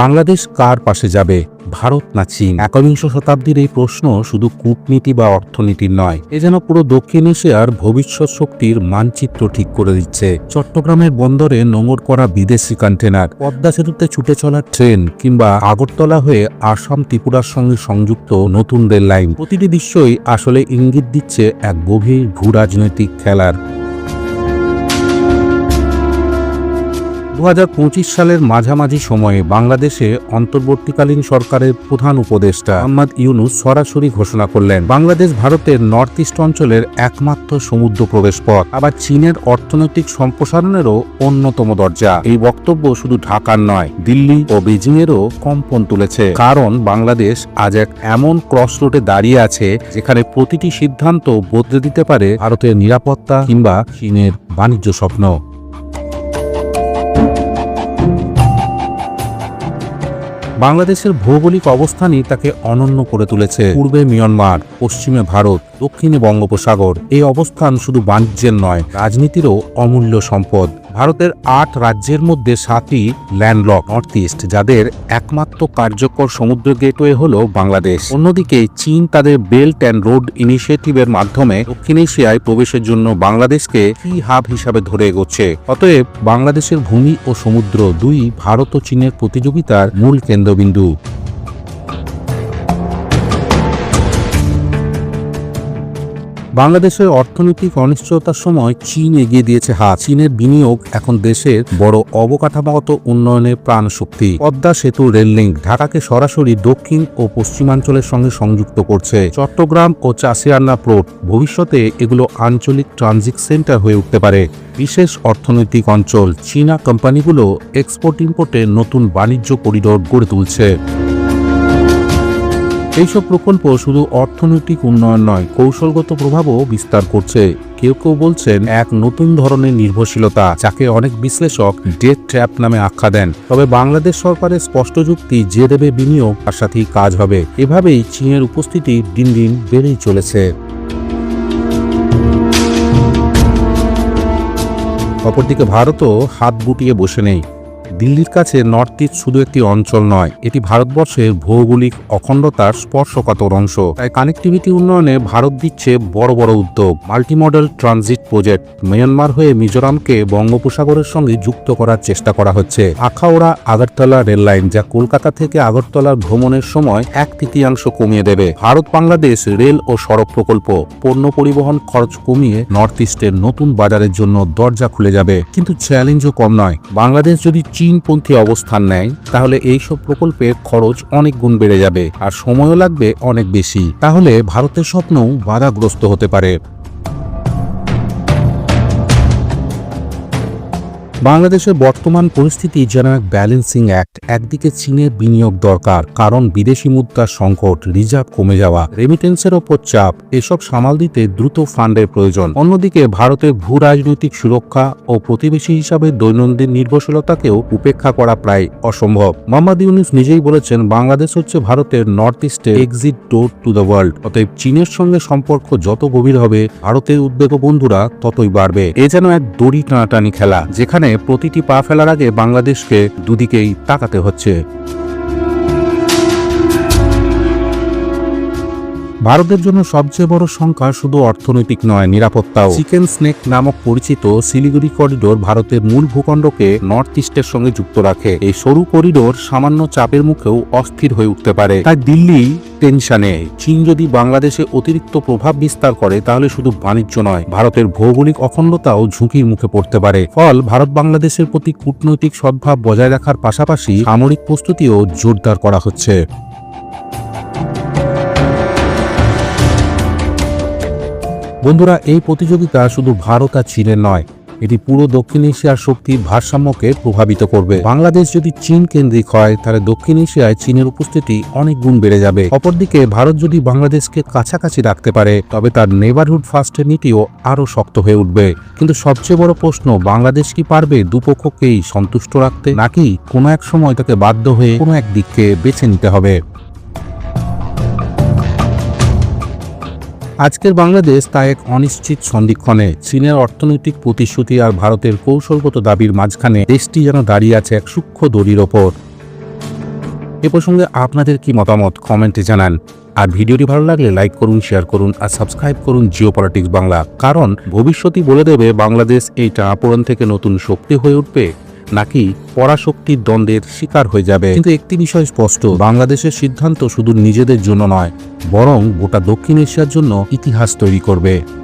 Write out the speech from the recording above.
বাংলাদেশ কার পাশে যাবে? ভারত না চীন? একবিংশ শতাব্দীর এই প্রশ্ন শুধু কূটনীতি বা অর্থনীতির নয়, এ যেন পুরো দক্ষিণ এশিয়ার ভবিষ্যৎ শক্তির মানচিত্র ঠিক করে দিচ্ছে। চট্টগ্রামের বন্দরে নোঙর করা বিদেশি কন্টেনার, পদ্মা সেতুতে ছুটে চলা ট্রেন কিংবা আগরতলা হয়ে আসাম ত্রিপুরার সঙ্গে সংযুক্ত নতুন রেল লাইন প্রতিটি দৃশ্যই আসলে ইঙ্গিত দিচ্ছে এক গভীর ভূ রাজনৈতিক খেলার। দু হাজার পঁচিশ সালের মাঝামাঝি সময়ে বাংলাদেশে অন্তর্বর্তীকালীন সরকারের প্রধান উপদেষ্টা মোহাম্মদ ইউনুস সরাসরি ঘোষণা করলেন, বাংলাদেশ ভারতের নর্থ ইস্ট অঞ্চলের একমাত্র সমুদ্র প্রবেশ পথ আবার চীনের অর্থনৈতিক সম্প্রসারণেরও অন্যতম দরজা। এই বক্তব্য শুধু ঢাকার নয়, দিল্লি ও বেজিং এরও কম্পন তুলেছে। কারণ বাংলাদেশ আজ এক এমন ক্রস রোডে দাঁড়িয়ে আছে, যেখানে প্রতিটি সিদ্ধান্ত বদলে দিতে পারে ভারতের নিরাপত্তা কিংবা চীনের বাণিজ্য স্বপ্ন। বাংলাদেশের ভৌগোলিক অবস্থানই তাকে অনন্য করে তুলেছে। পূর্বে মিয়ানমার, পশ্চিমে ভারত, দক্ষিণে বঙ্গোপসাগর। এই অবস্থান শুধু বাণিজ্যের নয়, রাজনীতিরও অমূল্য সম্পদ। ভারতের আট রাজ্যের মধ্যে সাতই ল্যান্ডলক নর্থ ইস্ট, যাদের একমাত্র কার্যকর সমুদ্র গেটওয়ে হল বাংলাদেশ। অন্যদিকে চীন তাদের বেল্ট অ্যান্ড রোড ইনিশিয়েটিভের মাধ্যমে দক্ষিণ এশিয়ায় প্রবেশের জন্য বাংলাদেশকে কি হাব হিসাবে ধরে এগোচ্ছে। অতএব বাংলাদেশের ভূমি ও সমুদ্র দুই ভারত ও চীনের প্রতিযোগিতার মূল কেন্দ্রবিন্দু। বাংলাদেশের অর্থনৈতিক অনিশ্চয়তার সময় চীন এগিয়ে দিয়েছে হাত। চীনের বিনিয়োগ এখন দেশের বড় অবকাঠামোগত উন্নয়নের প্রাণ শক্তি পদ্মা সেতু রেল লিঙ্ক ঢাকাকে সরাসরি দক্ষিণ ও পশ্চিমাঞ্চলের সঙ্গে সংযুক্ত করছে। চট্টগ্রাম ও চাষিয়ান্না পোর্ট ভবিষ্যতে এগুলো আঞ্চলিক ট্রানজিট সেন্টার হয়ে উঠতে পারে। বিশেষ অর্থনৈতিক অঞ্চল। চীনা কোম্পানিগুলো এক্সপোর্ট ইম্পোর্টে নতুন বাণিজ্য করিডোর গড়ে তুলছে। এইসব প্রকল্প শুধু অর্থনৈতিক উন্নয়ন নয়, কৌশলগত প্রভাবও বিস্তার করছে। কেউ কেউ বলছেন, এক নতুন ধরনের নির্ভরশীলতা, যাকে অনেক বিশ্লেষক ডেট ট্র্যাপ নামে আখ্যা দেন। তবে বাংলাদেশ সরকারের স্পষ্ট যুক্তি যে দেবে বিনিয়োগ, তার সাথেই কাজ হবে। এভাবেই চীনের উপস্থিতি দিন দিন বেড়েই চলেছে। অপরদিকে ভারতও হাত গুটিয়ে বসে নেই। দিল্লির কাছে নর্থ ইস্ট শুধু একটি অঞ্চল নয়, এটি ভারতবর্ষের ভৌগোলিক অখণ্ডতার স্পর্শকাতর অংশ। তাই কানেক্টিভিটি উন্নয়নে ভারত দিচ্ছে বড় বড় উদ্যোগ। মাল্টিমডেল ট্রানজিট প্রজেক্ট মিয়ানমার হয়ে মিজোরামকে বঙ্গোপসাগরের সঙ্গে যুক্ত করার চেষ্টা করা হচ্ছে। আখাউড়া, আগরতলা রেল লাইন যা কলকাতা থেকে আগরতলার ভ্রমণের সময় এক তৃতীয়াংশ কমিয়ে দেবে। ভারত বাংলাদেশ রেল ও সড়ক প্রকল্প। পণ্য পরিবহন খরচ কমিয়ে নর্থ ইস্টের নতুন বাজারের জন্য দরজা খুলে যাবে। কিন্তু চ্যালেঞ্জও কম নয়। বাংলাদেশ যদি চীনপন্থী অবস্থান নেয়, তাহলে এইসব প্রকল্পের খরচ অনেক গুণ বেড়ে যাবে আর সময়ও লাগবে অনেক বেশি। তাহলে ভারতের স্বপ্নও বাধাগ্রস্ত হতে পারে। বাংলাদেশের বর্তমান পরিস্থিতি যেন এক ব্যালেন্সিং অ্যাক্ট, একদিকে চীনের বিনিয়োগ দরকার, কারণ বিদেশি মুদ্রার সংকট, রিজার্ভ কমে যাওয়া রেমিটেন্সের ওপর চাপ, এসব সামাল দিতে দ্রুত ফান্ডের প্রয়োজন। অন্যদিকে ভারতের ভূ রাজনৈতিক সুরক্ষা ও প্রতিবেশী হিসাবে দৈনন্দিন নির্ভরশীলতাকেও উপেক্ষা করা প্রায় অসম্ভব। মোহাম্মদ ইউনুস নিজেই বলেছেন, বাংলাদেশ হচ্ছে ভারতের নর্থ ইস্টের exit door to the world অতএব চীনের সঙ্গে সম্পর্ক যত গভীর হবে, ভারতের উদ্বেগ বন্ধুরা ততই বাড়বে। এ যেন এক দড়ি টানাটানি খেলা, যেখানে প্রতিটি পা ফেলার আগে বাংলাদেশকে দুদিকেই তাকাতে হচ্ছে। ভারতের জন্য সবচেয়ে বড় সংখ্যা শুধু অর্থনৈতিক নয় নিরাপত্তাও। চিকেন স্নেক নামক পরিচিত শিলিগুড়ি করিডোর ভারতের মূল ভূখণ্ডকে নর্থ ইস্টের সঙ্গে যুক্ত রাখে। এই সরু করিডোর সামান্য চাপের মুখেও অস্থির হয়ে উঠতে পারে। তাই দিল্লি টেনশনে। চীন যদি বাংলাদেশে অতিরিক্ত প্রভাব বিস্তার করে তাহলে শুধু বাণিজ্য নয় ভারতের ভৌগোলিক অখণ্ডতাও ঝুঁকির মুখে পড়তে পারে। ফল ভারত বাংলাদেশের প্রতি কূটনৈতিক সদ্ভাব বজায় রাখার পাশাপাশি সামরিক প্রস্তুতিও জোরদার করা হচ্ছে। বন্ধুরা, এই প্রতিযোগিতা শুধু ভারত আর চীনের নয়, এটি পুরো দক্ষিণ এশিয়ার শক্তির ভারসাম্যকে প্রভাবিত করবে। বাংলাদেশ যদি চীন কেন্দ্রিক হয়, তাহলে দক্ষিণ এশিয়ায় চীনের উপস্থিতি অনেক গুণ বেড়ে যাবে। অপরদিকে, ভারত যদি বাংলাদেশকে কাছাকাছি রাখতে পারে, তবে তার নেবারহুড ফার্স্টের নীতিও আরও শক্ত হয়ে উঠবে। কিন্তু সবচেয়ে বড় প্রশ্ন, বাংলাদেশ কি পারবে দুপক্ষকেই সন্তুষ্ট রাখতে, নাকি কোনো এক সময় তাকে বাধ্য হয়ে কোনো এক দিককে বেছে নিতে হবে? আজকের বাংলাদেশ তা এক অনিশ্চিত সন্ধিক্ষণে চীনের অর্থনৈতিক প্রতিশ্রুতি আর ভারতের কৌশলগত দাবির মাঝখানে দেশটি যেন দাঁড়িয়ে আছে এক সূক্ষ্ম দড়ির ওপর। এ প্রসঙ্গে আপনাদের কি মতামত কমেন্টে জানান। আর ভিডিওটি ভালো লাগলে লাইক করুন, শেয়ার করুন আর সাবস্ক্রাইব করুন জিও বাংলা। কারণ ভবিষ্যতই বলে দেবে বাংলাদেশ এই টানাপোড়ন থেকে নতুন শক্তি হয়ে উঠবে। নাকি পরাশক্তির দ্বন্দ্বের শিকার হয়ে যাবে। কিন্তু একটি বিষয় স্পষ্ট, বাংলাদেশের সিদ্ধান্ত শুধু নিজেদের জন্য নয়, বরং গোটা দক্ষিণ এশিয়ার জন্য ইতিহাস তৈরি করবে।